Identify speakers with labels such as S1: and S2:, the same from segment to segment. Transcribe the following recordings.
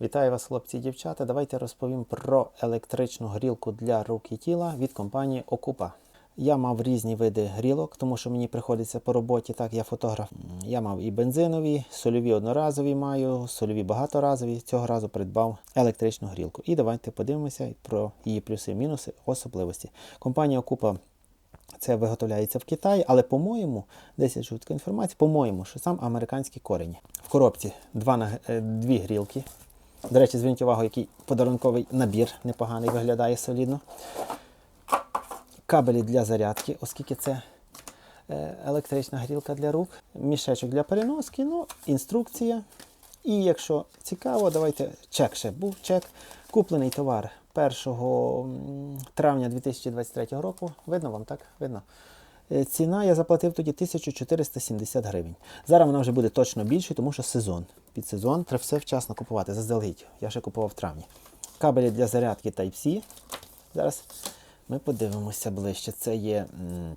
S1: Вітаю вас, хлопці і дівчата. Давайте розповім про електричну грілку для рук і тіла від компанії Окупа. Я мав різні види грілок, тому що мені приходиться по роботі. Так, я фотограф. Я мав і бензинові, сольові одноразові маю, сольові багаторазові. Цього разу придбав електричну грілку. І давайте подивимося про її плюси, мінуси, особливості. Компанія Окупа це виготовляється в Китаї, але, по-моєму, десь я чув таку інформацію, по-моєму, що сам американські корені. В коробці два, е, дві грілки. До речі, зверніть увагу, який подарунковий набір непоганий виглядає солідно. Кабелі для зарядки, оскільки це е, електрична грілка для рук, мішечок для переноски, ну, інструкція. І якщо цікаво, давайте чек ще був чек. Куплений товар 1 травня 2023 року. Видно вам, так? Видно. Е, Ціна я заплатив тоді 1470 гривень. Зараз вона вже буде точно більше, тому що сезон. Під сезон треба все вчасно купувати. Заздалегідь. Я ще купував в травні. Кабелі для зарядки Type-C. Зараз ми подивимося ближче. Це є м,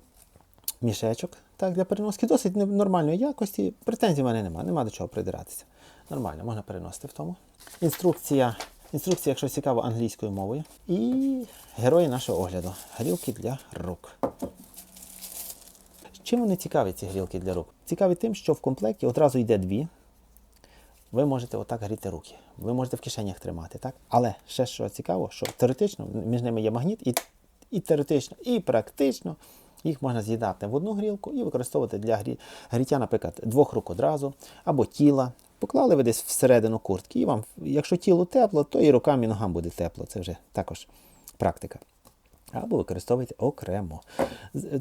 S1: мішечок так, для переноски. Досить нормальної якості. Претензій в мене немає, нема до чого придиратися. Нормально, можна переносити в тому. Інструкція, інструкція, якщо цікаво, англійською мовою. І герої нашого огляду. Грілки для рук. Чим вони цікаві, ці грілки для рук? Цікаві тим, що в комплекті одразу йде дві. Ви можете отак гріти руки. Ви можете в кишенях тримати, так? Але ще що цікаво, що теоретично між ними є магніт, і, і теоретично, і практично їх можна з'єднати в одну грілку і використовувати для грі... гріття, наприклад, двох рук одразу або тіла. Поклали ви десь всередину куртки, і вам, якщо тіло тепло, то і рукам, і ногам буде тепло. Це вже також практика. Або використовуйте окремо.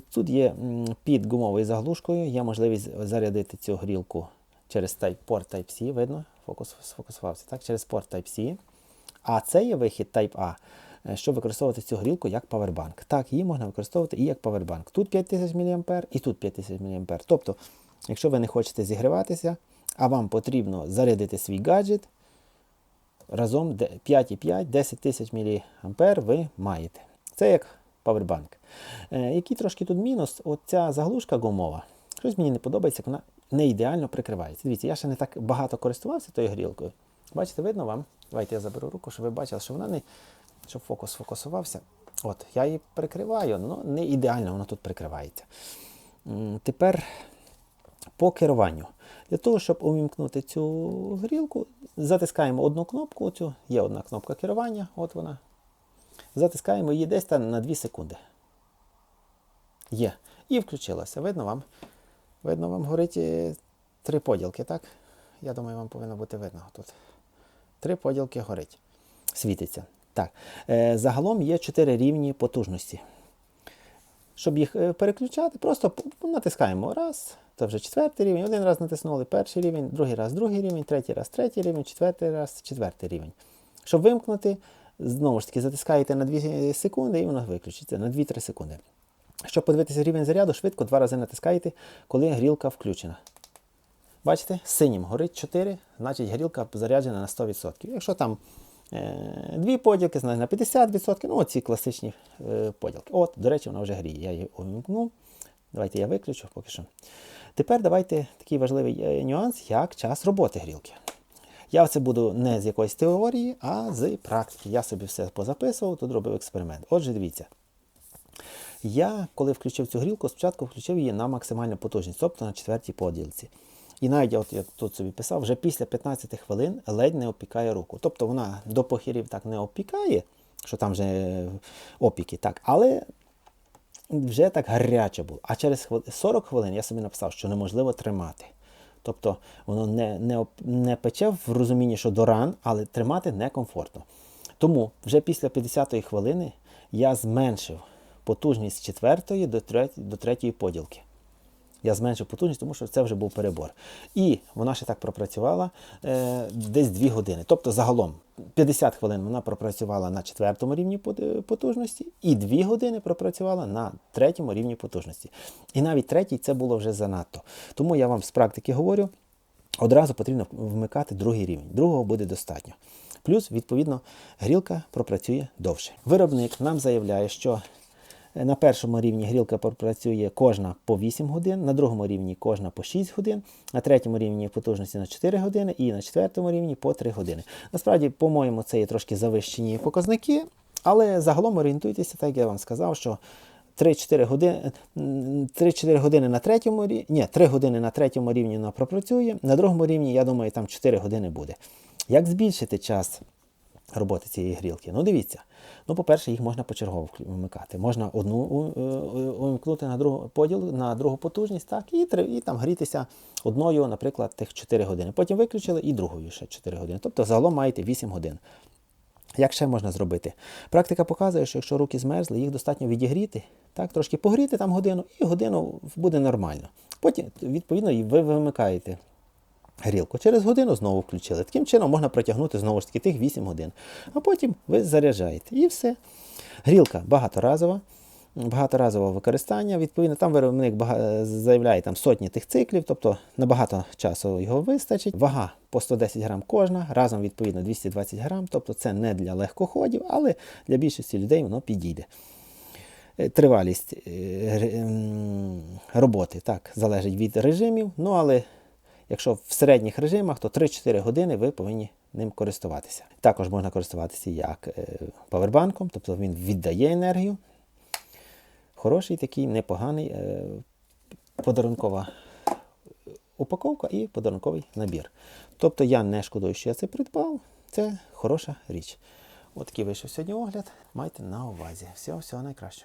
S1: Тут є під гумовою заглушкою, є можливість зарядити цю грілку через порт Type-C, видно, фокус сфокусувався, так, через порт Type-C. А це є вихід Type A, е, щоб використовувати цю грілку як павербанк. Так, її можна використовувати і як павербанк. Тут 5000 мА і тут 5000 мА. Тобто, якщо ви не хочете зігріватися, а вам потрібно зарядити свій гаджет, разом 5,5-10 тисяч мА ви маєте. Це як павербанк. Е, який трошки тут мінус, оця заглушка гумова. Щось мені не подобається, як вона не ідеально прикривається. Дивіться, я ще не так багато користувався тою грілкою. Бачите, видно вам? Давайте я заберу руку, щоб ви бачили, що вона не. Щоб фокус фокусувався. От, я її прикриваю, але не ідеально воно тут прикривається. Тепер по керуванню. Для того, щоб увімкнути цю грілку, затискаємо одну кнопку. Оцю. Є одна кнопка керування, от вона. Затискаємо її десь там на 2 секунди. Є. І включилося. Видно вам? Видно, вам горить е, три поділки, так? Я думаю, вам повинно бути видно тут. Три поділки горить. Світиться. Так. Е, загалом є чотири рівні потужності. Щоб їх е, переключати, просто натискаємо раз, це вже четвертий рівень, один раз натиснули перший рівень, другий раз другий рівень, третій раз третій рівень, четвертий раз четвертий рівень. Щоб вимкнути, знову ж таки затискаєте на 2 секунди і воно виключиться на 2-3 секунди. Щоб подивитися рівень заряду, швидко два рази натискаєте, коли грілка включена. Бачите, синім горить 4, значить грілка заряджена на 100%. Якщо там е, дві поділки, значить на 50%, ну оці класичні е, поділки. От, до речі, вона вже гріє. Я її увімкнув. Давайте я виключу поки що. Тепер давайте такий важливий е, нюанс, як час роботи грілки. Я це буду не з якоїсь теорії, а з практики. Я собі все позаписував, тут робив експеримент. Отже, дивіться. Я, коли включив цю грілку, спочатку включив її на максимальну потужність, тобто на четвертій поділці. І навіть от, я тут собі писав, вже після 15 хвилин ледь не опікає руку. Тобто вона до похирів так не опікає, що там вже е, опіки, так, але вже так гаряче було. А через 40 хвилин я собі написав, що неможливо тримати. Тобто воно не, не, не пече в розумінні, що до ран, але тримати некомфортно. Тому вже після 50-ї хвилини я зменшив потужність з 4 до третьої, до третьої поділки. Я зменшив потужність, тому що це вже був перебор. І вона ще так пропрацювала е, десь 2 години. Тобто загалом 50 хвилин вона пропрацювала на четвертому рівні потужності, і 2 години пропрацювала на третьому рівні потужності. І навіть третій це було вже занадто. Тому я вам з практики говорю, одразу потрібно вмикати другий рівень. Другого буде достатньо. Плюс, відповідно, грілка пропрацює довше. Виробник нам заявляє, що На першому рівні грілка пропрацює кожна по 8 годин, на другому рівні кожна по 6 годин, на третьому рівні потужності на 4 години і на четвертому рівні по 3 години. Насправді, по-моєму, це є трошки завищені показники, але загалом орієнтуйтеся, так як я вам сказав, що 3-4 години, 3-4 години на третьому рівні, ні, 3 години на третьому рівні вона пропрацює, на другому рівні, я думаю, там 4 години буде. Як збільшити час роботи цієї грілки? Ну, дивіться. Ну, по-перше, їх можна почергово вмикати. Можна одну е, увімкнути на другу поділ, на другу потужність, так, і, і там грітися одною, наприклад, тих 4 години. Потім виключили і другою ще 4 години. Тобто загалом маєте 8 годин. Як ще можна зробити? Практика показує, що якщо руки змерзли, їх достатньо відігріти, так, трошки погріти там годину, і годину буде нормально. Потім, відповідно, ви вимикаєте грілку. Через годину знову включили. Таким чином можна протягнути знову ж таки тих 8 годин. А потім ви заряджаєте. І все. Грілка багаторазова. Багаторазове використання, відповідно, там виробник заявляє там сотні тих циклів, тобто на багато часу його вистачить. Вага по 110 грам кожна, разом відповідно 220 грам, тобто це не для легкоходів, але для більшості людей воно підійде. Е, Тривалість е, роботи так, залежить від режимів, ну але якщо в середніх режимах, то 3-4 години ви повинні ним користуватися. Також можна користуватися як е, павербанком, тобто він віддає енергію. Хороший такий непоганий е, подарункова упаковка і подарунковий набір. Тобто я не шкодую, що я це придбав. Це хороша річ. От такий вийшов сьогодні огляд. Майте на увазі. Всього, всього найкращого.